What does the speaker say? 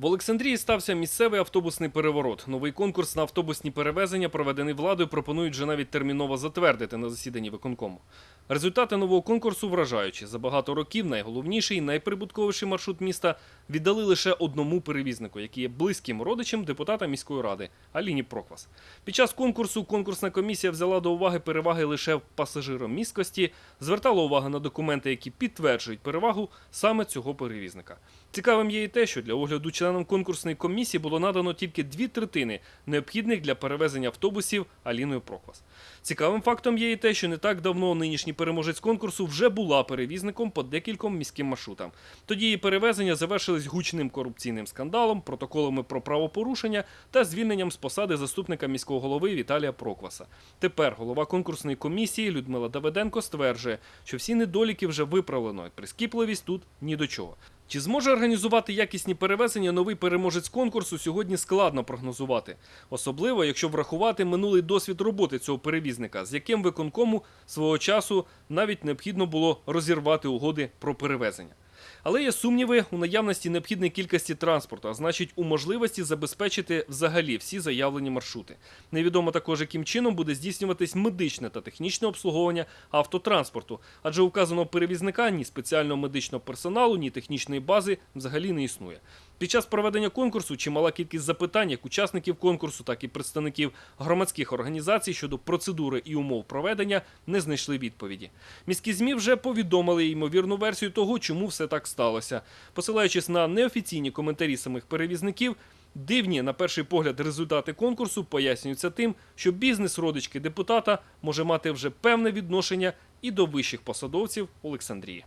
В Олександрії стався місцевий автобусний переворот. Новий конкурс на автобусні перевезення, проведений владою, пропонують вже навіть терміново затвердити на засіданні виконкому. Результати нового конкурсу вражаючі. За багато років найголовніший і найприбутковіший маршрут міста віддали лише одному перевізнику, який є близьким родичем депутата міської ради Аліні Проквас. Під час конкурсу конкурсна комісія взяла до уваги переваги лише в пасажиромісткості, звертала увагу на документи, які підтверджують перевагу саме цього перевізника. Цікавим є і те, що для огляду членам конкурсної комісії було надано тільки дві третини необхідних для перевезення автобусів Аліною Проквас. Цікавим фактом є і те, що не так давно нинішній переможець конкурсу вже була перевізником по декільком міським маршрутам. Тоді її перевезення завершились гучним корупційним скандалом, протоколами про правопорушення та звільненням з посади заступника міського голови Віталія Прокваса. Тепер голова конкурсної комісії Людмила Давиденко стверджує, що всі недоліки вже виправлено, прискіпливість тут ні до чого. Чи зможе організувати якісні перевезення новий переможець конкурсу сьогодні складно прогнозувати, особливо якщо врахувати минулий досвід роботи цього перевізника, з яким виконкому свого часу навіть необхідно було розірвати угоди про перевезення. Але є сумніви у наявності необхідної кількості транспорту, а значить у можливості забезпечити взагалі всі заявлені маршрути. Невідомо також, яким чином буде здійснюватись медичне та технічне обслуговування автотранспорту, адже указаного перевізника ні спеціального медичного персоналу, ні технічної бази взагалі не існує. Під час проведення конкурсу чимала кількість запитань як учасників конкурсу, так і представників громадських організацій щодо процедури і умов проведення не знайшли відповіді. Міські змі вже повідомили ймовірну версію того, чому все так сталося. Посилаючись на неофіційні коментарі самих перевізників, дивні на перший погляд результати конкурсу пояснюються тим, що бізнес родички депутата може мати вже певне відношення і до вищих посадовців Олександрії.